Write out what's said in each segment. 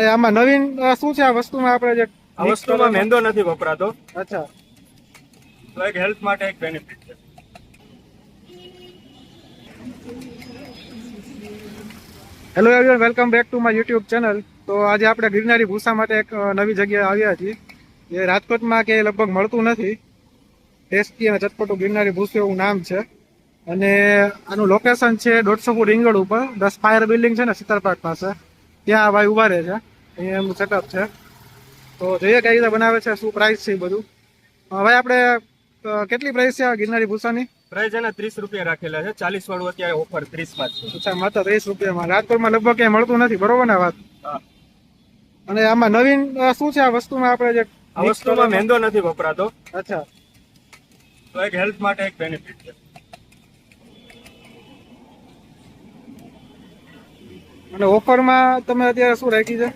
અને આમાં નવીન શું છે આ વસ્તુમાં આપણે જે આ વસ્તુમાં મેંદો નથી વપરાતો. અચ્છા. તો એક હેલ્થ માટે એક બેનિફિટ છે. Hello everyone welcome back to my YouTube channel તો આજે આપણે ગિરનારી ભૂસા માટે એક નવી જગ્યાએ આવ્યા છીએ. જે રાજકોટમાં કે લગભગ મળતું નથી. ટેસ્ટી અને ચટપટું ગિરનારી ભૂસું એવું નામ છે. અને આનું લોકેશન છે દોઢસો ફૂટ રીંગણ ઉપર. દસ ફાયર બિલ્ડિંગ છે ને સિત્તર પાસે. ત્યાં ભાઈ ઊભા રહે છે. અહીંયા એમનું સેટઅપ છે. તો જોઈએ કઈ રીતે બનાવે છે શું પ્રાઇસ છે બધું. હવે આપણે કેટલી પ્રાઇસ છે આ ગિરનારી ભૂસાની? પ્રાઇસ એના ત્રીસ રૂપિયા રાખેલા છે. ચાલીસ વાળું અત્યારે ઓફર ત્રીસમાં છે. અચ્છા માત્ર ત્રીસ રૂપિયામાં. રાજકોટમાં લગભગ ક્યાંય મળતું નથી બરોબર ને આ વાત? અને આમાં નવીન શું છે આ વસ્તુમાં આપણે જે આ વસ્તુમાં મેંદો નથી વપરાતો. અચ્છા. તો એક હેલ્થ માટે એક બેનિફિટ છે. અને ઓફરમાં તમે અત્યારે શું રાખી છે?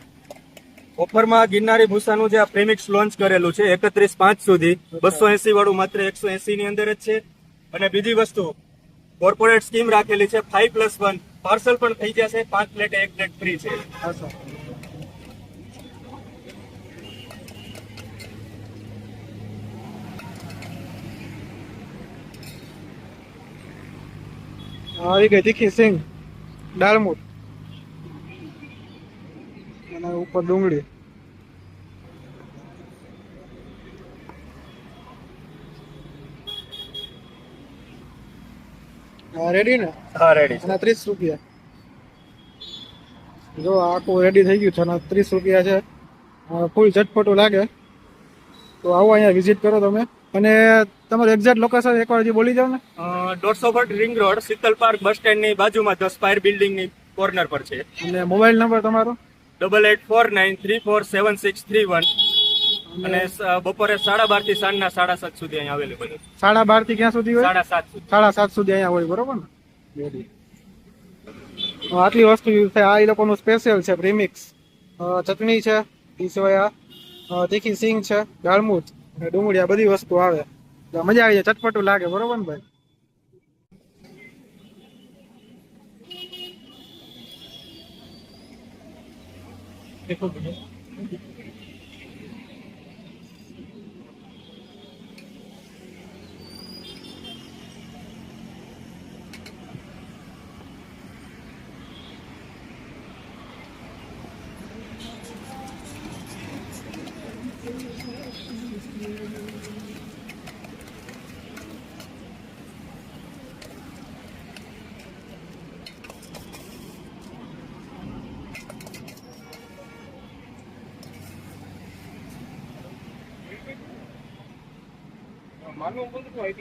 ઓફરમાં ગિરનારી ભૂસાનું જે આ પ્રેમિક્સ લોન્ચ કરેલું છે, એકત્રીસ પાંચ સુધી બસો એસી વાળું માત્ર એકસો એસી ની અંદર જ છે. અને બીજી વસ્તુ, કોર્પોરેટ સ્કીમ રાખેલી છે ફાઈવ પ્લસ વન પાર્સલ પણ થઈ જશે, પાંચ પ્લેટ એક પ્લેટ ફ્રી છે. આવી ગઈ તીખી સિંગ દાળમૂટ અને ઉપર ડુંગળી. રેડી ને? હા રેડી અને ત્રીસ રૂપિયા. જો આખું રેડી થઈ ગયું છે અને ત્રીસ રૂપિયા છે. ફૂલ ઝટપટું લાગે. તો આવો અહીંયા વિઝિટ કરો તમે. અને તમારું એક્ઝેક્ટ લોકેશન એકવાર હજી બોલી જાવ ને. દોઢસો foot ring road Sheetal park bus સ્ટેન્ડની બાજુમાં ધ સ્પાયર બિલ્ડિંગની કોર્નર પર છે. અને મોબાઈલ નંબર તમારો? Double eight four nine three four seven six three one અને બપોરે સાડા બારથી સાંજના સાડા સાત સુધી અહીંયા અવેલેબલ છે. સાડા બારથી ક્યાં સુધી હોય? સાડા સાત સુધી. સાડા સાત સુધી અહીંયા હોય બરોબર ને? આટલી વસ્તુ યુઝ થાય આ એ લોકોનું સ્પેશિયલ છે પ્રીમિક્સ ચટણી છે એ સિવાય આ તીખી સિંગ છે અને ડુંગળી આ બધી વસ્તુ આવે. મજા આવી જાય ચટપટું લાગે બરોબર ને ભાઈ? देखो भैया Thank you. Mas não vamos correr,